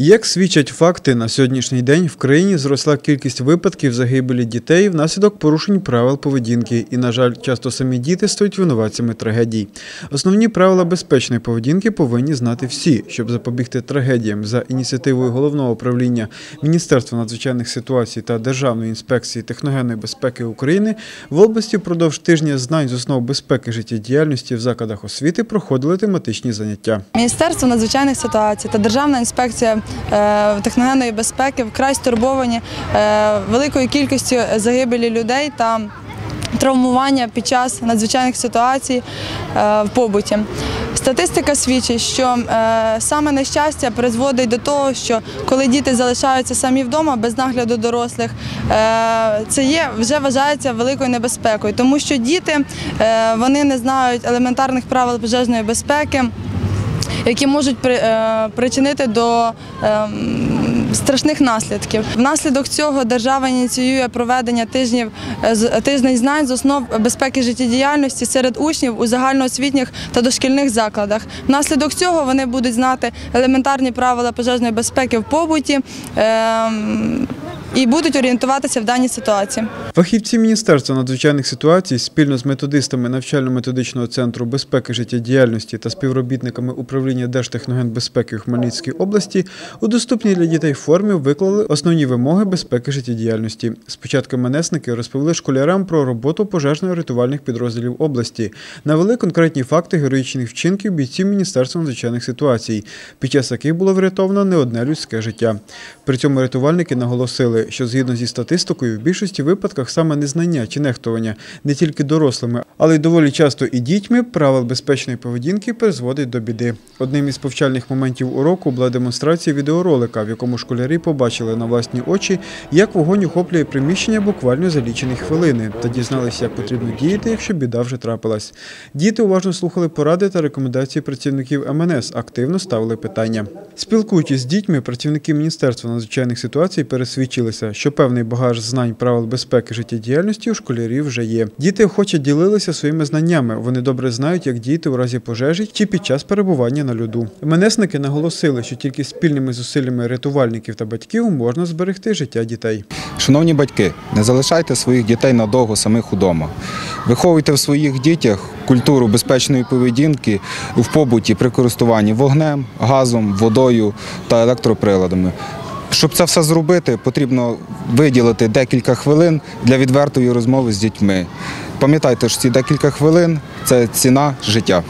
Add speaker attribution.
Speaker 1: Як свідчать факти, на сьогоднішній день в країні зросла кількість випадків загибелі дітей внаслідок порушень правил поведінки, і, на жаль, часто самі діти стають винуватцями трагедій. Основні правила безпечної поведінки повинні знати всі, щоб запобігти трагедіям за ініціативою головного управління Міністерства надзвичайних ситуацій та Державної інспекції техногенної безпеки України в області впродовж тижня знань з основ безпеки життєдіяльності в закладах освіти проходили тематичні заняття.
Speaker 2: Міністерство надзвичайних ситуацій та Державна інспекція техногенної безпеки вкрай стурбовані е, великою кількістю загибелі людей та травмування під час надзвичайних ситуацій е, в побуті. Статистика свідчить, що е, саме нещастя призводить до того, що коли діти залишаються самі вдома без нагляду дорослих, е, це є вже вважається великою небезпекою, тому що діти е, вони не знають елементарних правил пожежної безпеки які можуть е, причинити до ем, страшних наслідків. Внаслідок цього держава ініціює проведення тижнів е, тижнів знань з основ безпеки життєдіяльності серед учнів у загальноосвітніх та дошкільних закладах. Внаслідок цього вони будуть знати елементарні правила пожежної безпеки в побуті. І будуть орієнтуватися в даній ситуації.
Speaker 1: Фахівці Міністерства надзвичайних ситуацій спільно з методистами навчально-методичного центру безпеки життєдіяльності та співробітниками управління Держтехногенбезпеки у Хмельницькій області у доступній для дітей формі виклали основні вимоги безпеки життєдіяльності. Спочатку МНСники розповіли школярам про роботу пожежно-рятувальних підрозділів області, навели конкретні факти героїчних вчинків бійців Міністерства надзвичайних ситуацій, під час яких було врятовано не одне людське життя. При цьому рятувальники наголосили, що згідно зі статистикою, в більшості випадках саме незнання чи нехтування не тільки дорослими, але й доволі часто і дітьми правил безпечної поведінки призводить до біди. Одним із повчальних моментів уроку була демонстрація відеоролика, в якому школярі побачили на власні очі, як вогонь охоплює приміщення буквально за лічені хвилини, та дізналися, як потрібно діяти, якщо біда вже трапилась. Діти уважно слухали поради та рекомендації працівників МНС, активно ставили питання. Спілкуючись з дітьми, працівники Міністерства надзвичайних ситуацій пересвідчилися, що певний багаж знань правил безпеки життєдіяльності у школярів вже є. Діти охоче ділилися своїми знаннями. Вони добре знають, як діяти у разі пожежі чи під час перебування на льоду. МНСники наголосили, що тільки спільними зусиллями рятувальників та батьків можна зберегти життя дітей.
Speaker 3: Шановні батьки, не залишайте своїх дітей надовго самих удома. Виховуйте в своїх дітях культуру безпечної поведінки в побуті при користуванні вогнем, газом, водою та електроприладами. Щоб це все зробити, потрібно виділити декілька хвилин для відвертої розмови з дітьми. Пам'ятайте, що ці декілька хвилин це ціна життя.